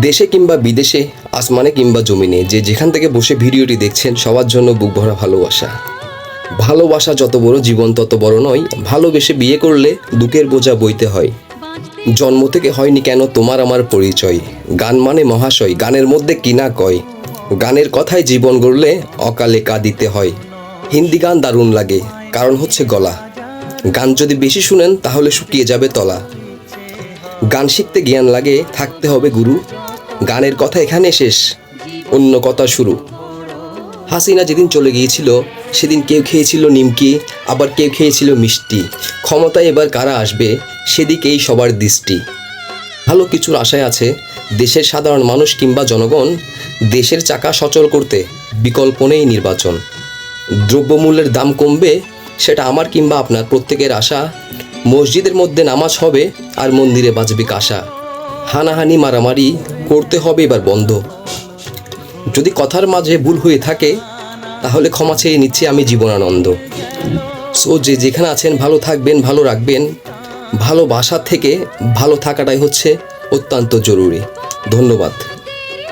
দেশে কিংবা বিদেশে, আসমানে কিংবা জমিনে, যে যেখান থেকে বসে ভিডিওটি দেখছেন, সবার জন্য বুক ভরা ভালোবাসা। ভালোবাসা যত বড়, জীবন তত বড় নয়, ভালোবেসে বিয়ে করলে দুঃখের বোঝা বইতে হয়। জন্ম থেকে হয়নি কেন তোমার আমার পরিচয়? গান মানে মহাশয়, গানের মধ্যে কিনা কয়? গানের কথায় জীবন গড়লে অকালে কাঁদিতে হয়। হিন্দি গান দারুণ লাগে, কারণ হচ্ছে গলা। গান যদি বেশি শুনেন, তাহলে শুকিয়ে যাবে তলা। গান শিখতে জ্ঞান লাগে, থাকতে হবে গুরু। গানের কথা এখানে শেষ, অন্য কথা শুরু। হাসিনা যেদিন চলে গিয়েছিল, সেদিন কেউ খেয়েছিল নিমকি, আবার কেউ খেয়েছিল মিষ্টি। ক্ষমতায় এবার কারা আসবে, সেদিকেই সবার দৃষ্টি। ভালো কিছুর আশায় আছে, দেশের সাধারণ মানুষ কিংবা জনগণ, দেশের চাকা সচল করতে বিকল্প নেই নির্বাচন। দ্রব্যমূল্যের দাম কমবে সেটা আমার কিংবা আপনার প্রত্যেকের আশা। মসজিদের মধ্যে নামাজ হবে আর মন্দিরে বাজবে কাশা। হানাহানি মারামারি করতে হবে এবার বন্ধ। যদি কথার মাঝে ভুল হয়ে থাকে, তাহলে ক্ষমা চেয়ে নিচ্ছি আমি জীবনানন্দ। সো যে যেখানে আছেন, ভালো থাকবেন, ভালো রাখবেন। ভালোবাসা থেকে ভালো থাকাটাই হচ্ছে অত্যন্ত জরুরি। ধন্যবাদ।